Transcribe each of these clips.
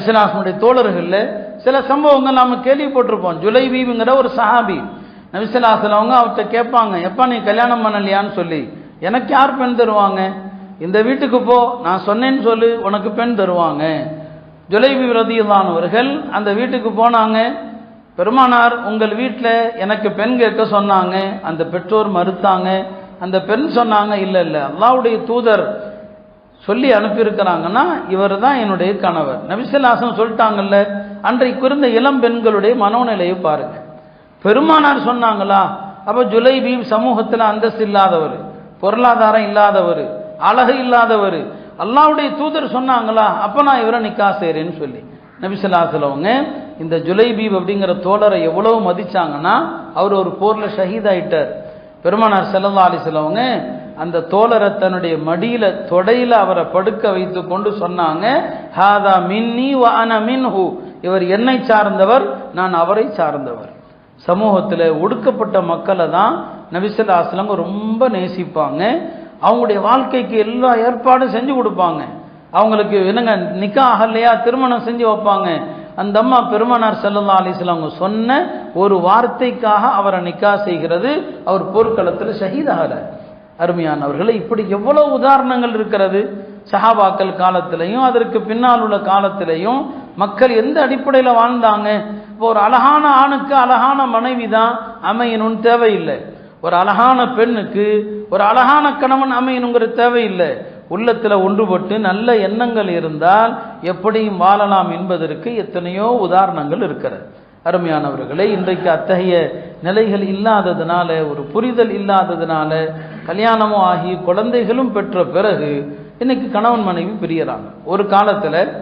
நபிசலாசனுடைய தோழர்களில் சில சம்பவங்கள் நாம் கேள்விப்பட்டிருப்போம். ஜுலைபீபுங்கிற ஒரு சஹாபி நபிசலாசன் அவங்க அவர்கிட்ட கேட்பாங்க எப்பா நீ கல்யாணம் பண்ணலையான்னு சொல்லி. எனக்கு யார் பெண் தருவாங்க? இந்த வீட்டுக்கு போ நான் சொன்னேன்னு சொல்லு உனக்கு பெண் தருவாங்க. ஜுலைபி ரதியுல்லானவர்கள் அந்த வீட்டுக்கு போனாங்க. பெருமானார் உங்கள் வீட்டில் எனக்கு பெண் கேட்க சொன்னாங்க. அந்த பெற்றோர் மறுத்தாங்க. அந்த பெண் சொன்னாங்க இல்லை இல்லை அல்லாவுடைய தூதர் சொல்லி அனுப்பியிருக்கிறாங்கன்னா இவர் தான் என்னுடைய கணவர். நபிசல்லாசன் சொல்லிட்டாங்கல்ல அன்றைக்கு இருந்த இளம் பெண்களுடைய மனோநிலையை பாருங்க. பெருமானார் சொன்னாங்களா அப்போ ஜுலைபி சமூகத்தில் அந்தஸ்து இல்லாதவர் பொருளாதாரம் இல்லாதவர் அழகு இல்லாதவர். அல்லாவுடைய தூதர் சொன்னாங்களா அப்போ நான் இவரை நிக்கா செய்கிறேன்னு சொல்லி. நபிசல்லாசலவங்க இந்த ஜுலைபீப் அப்படிங்கிற தோழரை எவ்வளவு மதிச்சாங்கன்னா அவர் ஒரு போரில் ஷஹீதாயிட்டார். பெருமானார் செல்லல்லா அலிசலவங்க அந்த தோழரை தன்னுடைய மடியில தொடையில அவரை படுக்க வைத்து கொண்டு சொன்னாங்க ஹாதா மின்னி வ மின்ஹு. இவர் என்னை சார்ந்தவர் நான் அவரை சார்ந்தவர். சமூகத்தில் ஒடுக்கப்பட்ட மக்களை தான் நபிசல்லா அஸ்லங்க ரொம்ப நேசிப்பாங்க. அவங்களுடைய வாழ்க்கைக்கு எல்லா ஏற்பாடும் செஞ்சு கொடுப்பாங்க. அவங்களுக்கு என்னங்க நிக்கா ஆகலையா திருமணம் செஞ்சு வைப்பாங்க. அந்த அம்மா பெருமனார் செல்லல்லா அலிஸ்லாம் அவங்க சொன்ன ஒரு வார்த்தைக்காக அவரை நிக்கா செய்கிறது அவர் போர்க்களத்தில் ஷஹீதாகிறார். அருமையானவர்களை இப்படி எவ்வளவு உதாரணங்கள் இருக்கிறது? சஹாபாக்கள் காலத்திலையும் அதற்கு பின்னால் உள்ள காலத்திலையும் மக்கள் எந்த அடிப்படையில் வாழ்ந்தாங்க? இப்போ ஒரு அழகான ஆணுக்கு அழகான மனைவி தான் அமையணும்னு தேவையில்லை. ஒரு அழகான பெண்ணுக்கு ஒரு அழகான கணவன் அமையணுங்கிற தேவையில்லை. உள்ளத்தில் ஒன்றுபட்டு நல்ல எண்ணங்கள் இருந்தால் எப்படியும் வாழலாம் என்பதற்கு எத்தனையோ உதாரணங்கள் இருக்கிறது. அருமையானவர்களே இன்றைக்கு அத்தகைய நிலைகள் இல்லாததுனால ஒரு புரிதல் இல்லாததுனால கல்யாணமும் ஆகி குழந்தைகளும் பெற்ற பிறகு இன்னைக்கு கணவன் மனைவி பிரியறாங்க. ஒரு காலத்தில்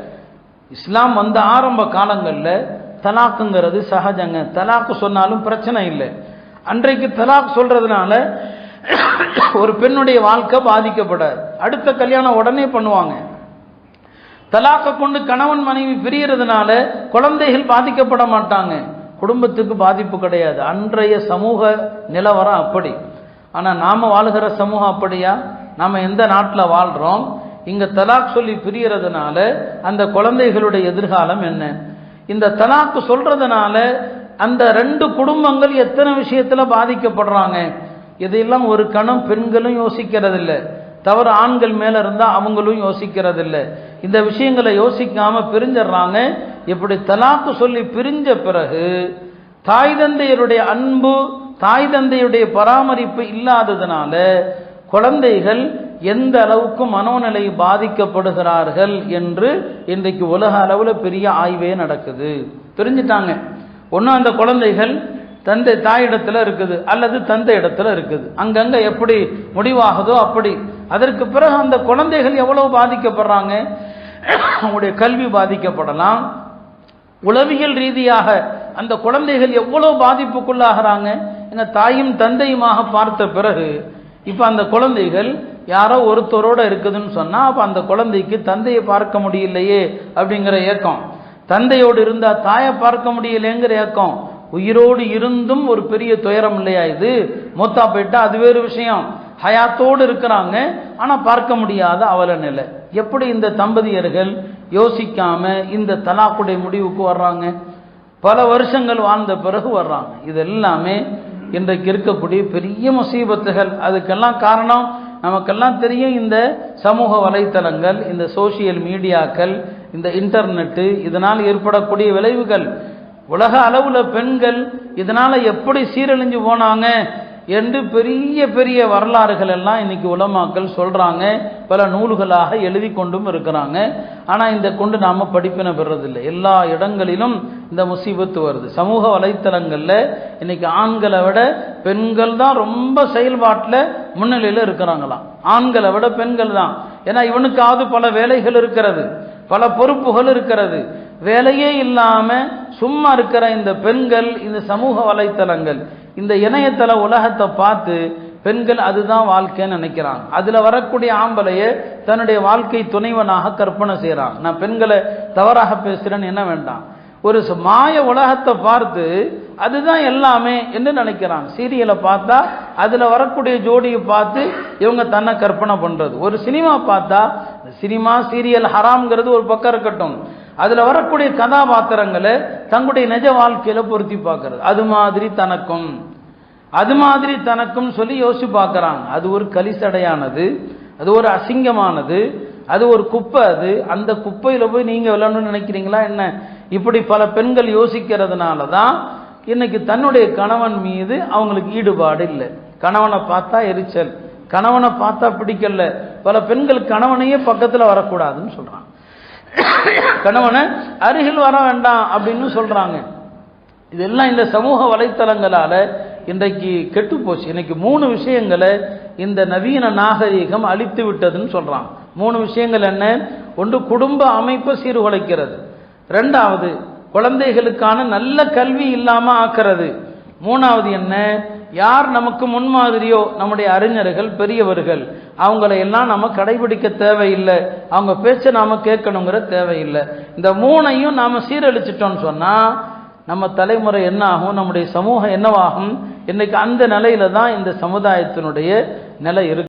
இஸ்லாம் வந்த ஆரம்ப காலங்களில் தலாக்குங்கிறது சகஜங்க. தலாக்கு சொன்னாலும் பிரச்சனை இல்லை. அன்றைக்கு தலாக் சொல்றதுனால ஒரு பெண்ணுடைய வாழ்க்கை பாதிக்கப்படாது. அடுத்த கல்யாணம் உடனே பண்ணுவாங்க. தலாக்கை கொண்டு கணவன் மனைவி பிரியறதுனால குழந்தைகள் பாதிக்கப்பட மாட்டாங்க. குடும்பத்துக்கு பாதிப்பு கிடையாது. அன்றைய சமூக நிலவரம் அப்படி. ஆனால் நாம் வாழுகிற சமூகம் அப்படியா? நாம் எந்த நாட்டில் வாழ்கிறோம் இங்கே தலாக் சொல்லி பிரியறதுனால அந்த குழந்தைகளுடைய எதிர்காலம் என்ன? இந்த தலாக்கு சொல்கிறதுனால அந்த ரெண்டு குடும்பங்கள் எத்தனை விஷயத்தில் பாதிக்கப்படுறாங்க? இதையெல்லாம் ஒரு கணம் பெண்களும் யோசிக்கிறதில்ல தவறு ஆண்கள் மேலே இருந்தால் அவங்களும் யோசிக்கிறதில்ல. இந்த விஷயங்களை யோசிக்காமல் பிரிஞ்சிடுறாங்க. இப்படி தலாக்கு சொல்லி பிரிஞ்ச பிறகு தாய் தந்தையருடைய அன்பு தாய் தந்தையுடைய பராமரிப்பு இல்லாததுனால குழந்தைகள் எந்த அளவுக்கு மனோநிலை பாதிக்கப்படுகிறார்கள் என்று இன்றைக்கு உலக அளவில் பெரிய ஆய்வே நடக்குது. தெரிஞ்சிட்டாங்க. ஒன்றும் அந்த குழந்தைகள் தந்தை தாயிடத்துல இருக்குது அல்லது தந்தை இடத்துல இருக்குது. அங்கங்கே எப்படி முடிவாகுதோ அப்படி. அதற்கு பிறகு அந்த குழந்தைகள் எவ்வளவு பாதிக்கப்படுறாங்க? அவங்களுடைய கல்வி பாதிக்கப்படலாம். உளவியல் ரீதியாக அந்த குழந்தைகள் எவ்வளவு பாதிப்புக்குள்ளாகிறாங்க? எங்க தாயும் தந்தையுமாக பார்த்த பிறகு இப்போ அந்த குழந்தைகள் யாரோ ஒருத்தரோட இருக்குதுன்னு சொன்னால் அப்போ அந்த குழந்தைக்கு தந்தையை பார்க்க முடியலையே அப்படிங்கிற ஏக்கம். தந்தையோடு இருந்தால் தாயை பார்க்க முடியலைங்கிற ஏக்கம். உயிரோடு இருந்தும் ஒரு பெரிய துயரம் இல்லையா இது? மூத்தா போயிட்டா அது வேறு விஷயம். ஹயாத்தோடு இருக்கிறாங்க ஆனால் பார்க்க முடியாத அவல நிலை. எப்படி இந்த தம்பதியர்கள் யோசிக்காம இந்த தலாக்குடைய முடிவுக்கு வர்றாங்க? பல வருஷங்கள் வாழ்ந்த பிறகு வர்றாங்க. இது எல்லாமே இன்றைக்கு இருக்கக்கூடிய பெரிய முசீபத்துகள். அதுக்கெல்லாம் காரணம் நமக்கெல்லாம் தெரியும் இந்த சமூக வலைத்தளங்கள் இந்த சோசியல் மீடியாக்கள் இந்த இன்டர்நெட்டு இதனால் ஏற்படக்கூடிய விளைவுகள். உலக அளவில் பெண்கள் இதனால் எப்படி சீரழிஞ்சு போனாங்க என்று பெரிய பெரிய வரலாறுகள் எல்லாம் இன்னைக்கு உலமாக்கள் சொல்கிறாங்க பல நூல்களாக எழுதி கொண்டும் இருக்கிறாங்க. ஆனால் இந்த கொண்டு நாம் படிப்பின பெறதில்லை. எல்லா இடங்களிலும் இந்த முசீபத்து வருது. சமூக வலைத்தளங்களில் இன்னைக்கு ஆண்களை விட பெண்கள் தான் ரொம்ப செயல்பாட்டில் முன்னிலையில் இருக்கிறாங்களாம். ஆண்களை விட பெண்கள் தான். ஏன்னா இவனுக்காவது பல வேலைகள் இருக்கிறது. பல பொறுப்புகள் இருக்கிறது. வேலையே இல்லாமல் சும்மா இருக்கிற இந்த பெண்கள் இந்த சமூக வலைத்தளங்கள் இந்த இணையதள உலகத்தை பார்த்து பெண்கள் அதுதான் வாழ்க்கைன்னு நினைக்கிறாங்க. அதில் வரக்கூடிய ஆம்பளையே தன்னுடைய வாழ்க்கை துணைவனாக கற்பனை செய்கிறான் நான் பெண்களை தவறாக பேசுகிறேன்னு என்ன வேண்டாம். ஒரு மாய உலகத்தை பார்த்து அதுதான் எல்லாமே என்று நினைக்கிறான் சீரியலை பார்த்தா அதில் வரக்கூடிய ஜோடியை பார்த்து இவங்க தன்னை கற்பனை பண்ணுறது ஒரு சினிமா பார்த்தா சினிமா சீரியல் ஹராம்ங்கிறது ஒரு பக்கம் இருக்கட்டும். அதில் வரக்கூடிய கதாபாத்திரங்களை தங்களுடைய நிஜ வாழ்க்கையில் பொருத்தி பார்க்கறது. அது மாதிரி தனக்கும். அது மாதிரி தனக்கும் சொல்லி யோசிச்சு பார்க்குறாங்க. அது ஒரு கலிசடையானது. அது ஒரு அசிங்கமானது. அது ஒரு குப்பை அது. அந்த குப்பையில் போய் நீங்கள் விளையாடணும்னு நினைக்கிறீங்களா? என்ன? இப்படி பல பெண்கள் யோசிக்கிறதுனால தான் இன்னைக்கு தன்னுடைய கணவன் மீது அவங்களுக்கு ஈடுபாடு இல்லை. கணவனை பார்த்தா எரிச்சல். கணவனை பார்த்தா பிடிக்கல பல பெண்கள் கணவனையே பக்கத்தில் வரக்கூடாதுன்னு சொல்கிறாங்க கணவனை அருகில் வர வேண்டாம் அப்படின்னு சொல்கிறாங்க இதெல்லாம் இந்த சமூக வலைத்தளங்களால் இன்றைக்கு கெட்டு போச்சு இன்னைக்கு மூணு விஷயங்களை இந்த நவீன நாகரீகம் அழித்து விட்டதுன்னு சொல்கிறான் மூணு விஷயங்கள் என்ன? ஒன்று குடும்ப அமைப்பை சீர்குலைக்கிறது. ரெண்டாவது குழந்தைகளுக்கான நல்ல கல்வி இல்லாமல் ஆக்கிறது. மூணாவது என்ன? யார் நமக்கு முன்மாதிரியோ நம்முடைய அறிஞர்கள் பெரியவர்கள் அவங்கள எல்லாம் நம்ம கடைபிடிக்க தேவையில்லை. அவங்க பேச்சை நாம் கேட்கணுங்கிற தேவையில்லை. இந்த மூணையும் நாம் சீரழிச்சிட்டோம்னு சொன்னால் நம்ம தலைமுறை என்ன ஆகும்? நம்முடைய சமூகம் என்னவாகும்? இன்னைக்கு அந்த நிலையில தான் இந்த சமுதாயத்தினுடைய நிலை இருக்கு.